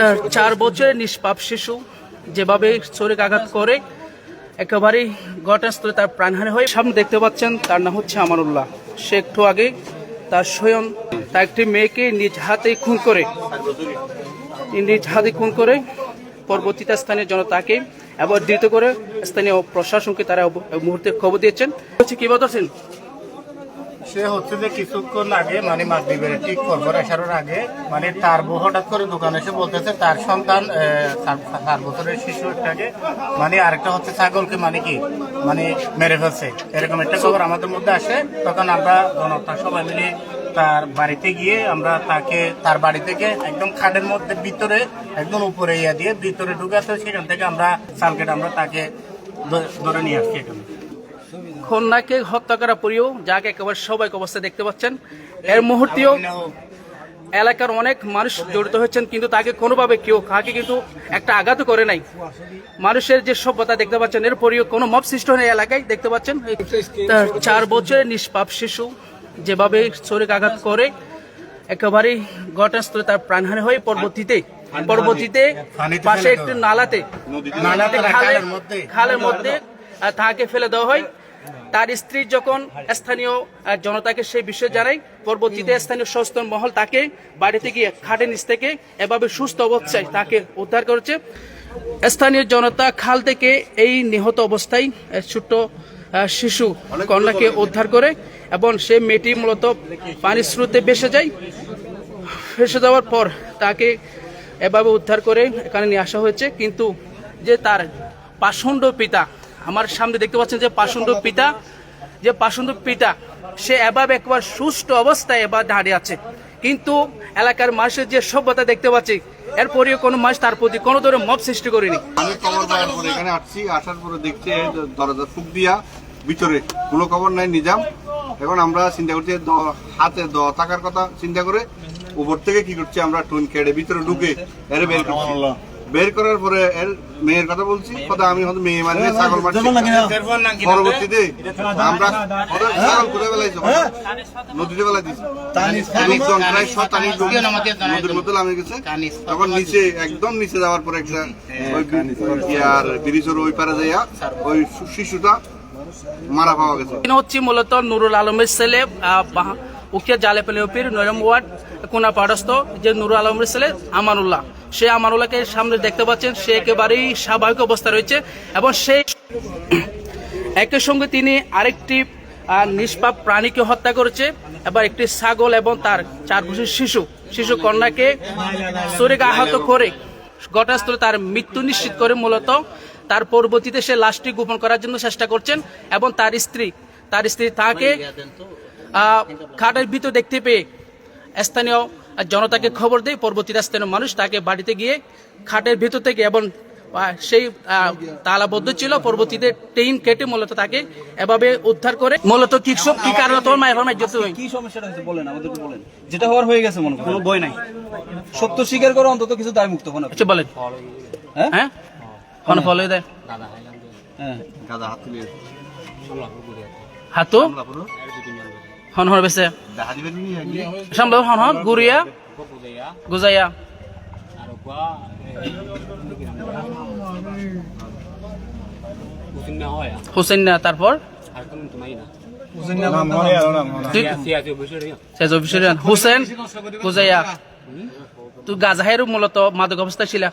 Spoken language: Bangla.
তার চার বছরের নিষ্পাপ শিশু যেভাবে শরীর আঘাত করে, একেবারেই ঘটনাস্থলে তার প্রাণহানি হয়ে। সামনে দেখতে পাচ্ছেন তার নাম হচ্ছে আমানুল্লাহ। সে একটু আগে তার স্বয়ং তার একটি মেয়েকে নিজ হাতে খুন করে, নিজ হাতে খুন করে পরবর্তীতে স্থানীয় জনতাকে এবার ধৃত করে স্থানীয় প্রশাসনকে তারা মুহূর্তে খবর দিয়েছেন। হচ্ছে কি বলছেন সে হচ্ছে যে কিছুক্ষণ আগে মানে মাগরিবের ঠিক করবার আসার আগে মানে তার বউ হঠাৎ করে দোকানে এসে বলতেছে, তার সন্তান চার- বছরের শিশু একটাকে মানে আরেকটা হচ্ছে ছাগলকে মানে কি মানে মেরে ফেলছে। এরকম একটা খবর আমাদের মধ্যে আসে। তখন আমরা জনতা সবাই মিলে তার বাড়িতে গিয়ে আমরা তাকে, তার বাড়ি থেকে একদম খাটের মধ্যে, ভিতরে, একদম উপরে ইয়া দিয়ে ভিতরে ঢুকে ঢুকাতে সেখান থেকে আমরা সালকেট আমরা তাকে ধরে নিয়ে আসছি এখানে। কন্যাকে হত্যা করা পরেও যাকে একেবারে সবাই অবস্থা দেখতে পাচ্ছেন। এর মুহূর্তেও এলাকার অনেক মানুষ জড়িত হয়েছেন কিন্তু তাকে কোনোভাবে কেউ কাকে কিন্তু একটা আঘাত করে নাই। মানুষের যে সভ্যতা দেখতে পাচ্ছেন এরপরেও কোনো মব সৃষ্টি হয় এলাকায় দেখতে পাচ্ছেন। চার বছরের নিষ্পাপ শিশু যেভাবে শরীর আঘাত করে একেবারেই ঘটনাস্থলে তার প্রাণহানি হয়ে। পরবর্তীতে পরবর্তীতে পাশে একটি নালাতে নালাতে খালের মধ্যে। খালের মধ্যে তাকে ফেলে দেওয়া হয়। তার স্ত্রী যখন স্থানীয় জনতাকে সেই বিষয়ে জানায় পরবর্তীতে স্থানীয় সচেতন মহল তাকে বাড়িতে গিয়ে খাটের নিচ থেকে এভাবে সুস্থ অবস্থায় তাকে উদ্ধার করেছে। স্থানীয় জনতা খাল থেকে এই নিহত অবস্থায় ছোট্ট শিশু কন্যাকে উদ্ধার করে এবং সে মেয়েটি মূলত পানির স্রোতে ভেসে যায়। ফেসে যাওয়ার পর তাকে এভাবে উদ্ধার করে এখানে নিয়ে আসা হয়েছে। কিন্তু যে তার পাষণ্ড পিতা আমার সামনে দেখতে পাচ্ছেন যে পাষণ্ড পিতা যে পাষণ্ড পিতা সে এভাবে একবার সুষ্ঠ অবস্থায় এবার দাঁড়িয়ে আছে। কিন্তু এলাকার মানুষের যে সভ্যতা দেখতে পাচ্ছি এরপরেও কোনো মাস তার প্রতি কোনো ধরনের মব সৃষ্টি করেনি। আমি খবর পাওয়ার পরে এখানে আসছি আসার পরে দেখছি দরজা ফুক দিয়া ভিতরে কোনো খবর নাই নিজাম। এখন আমরা চিন্তা করছি দ- হাতে দ থাকার কথা চিন্তা করে উপর থেকে কি করছি আমরা টুন কেড়ে ভিতরে ঢুকে এর বের করছি। বের করার পরে এর মেয়ের কথা বলছি কথা আমি হয়তো মেয়ে মানে ছাগল মারছি। পরবর্তীতে আমরা ছাগল কোথায় বেলাইছি নদীতে বেলা লোক নদীর মধ্যে নামে গেছে। তখন নিচে একদম নিচে যাওয়ার পরে একটা ওই ইয়ার ব্রিজের ওই পারে যাইয়া ওই শিশুটা মারা পাওয়া গেছে। হচ্ছে মূলত নুরুল আলমের ছেলে উকিয়া জালে পেলেপির নরম ওয়ার্ড কোনা পাড়স্থ যে নুরুল আলমের ছেলে আমানুল্লাহ। সে আমানুল্লাহকে সামনে দেখতে পাচ্ছেন, সে একেবারেই স্বাভাবিক অবস্থা রয়েছে এবং সে একই সঙ্গে তিনি আরেকটি নিষ্পাপ প্রাণীকে হত্যা করেছে, এবার একটি ছাগল এবং তার চার বছর শিশু শিশু কন্যাকে শরীরে আহত করে ঘটনাস্থলে তার মৃত্যু নিশ্চিত করে মূলত। তার পরবর্তীতে সে লাশটি গোপন করার জন্য চেষ্টা করছেন এবং তার স্ত্রী তার স্ত্রী তাকে খাটের ভিতর দেখতে পেয়ে স্থানীয় জনতাকে খবর দেয় পরবর্তীতে স্থানীয় মানুষ তাকে বাড়িতে গিয়ে খাটের ভেতর থেকে এবং সেই তালাবদ্ধ ছিল পরবর্তীতে টেইন কেটে মূলত তাকে এভাবে উদ্ধার করে। মূলত কি সব কি কারণে তোমার মায়ের মায়ের যেতে হয় কি সমস্যাটা হয়েছে বলেন আমাদেরকে বলেন। যেটা হওয়ার হয়ে গেছে মনে কোনো বই নাই। সত্য স্বীকার করে অন্তত কিছু দায় মুক্ত হন আচ্ছা বলেন। হ্যাঁ? হ্যাঁ? কোন ফলো দেয় হ্যাঁ। গাদা হাত তুলে হাতু হন বেছে। নি হন হন গুরিয়া গুজাইয়া হুসেন না, তারপর? হুসেন গুজাইয়া তুই গাজাহের মূলত মাদক অবস্থা ছিল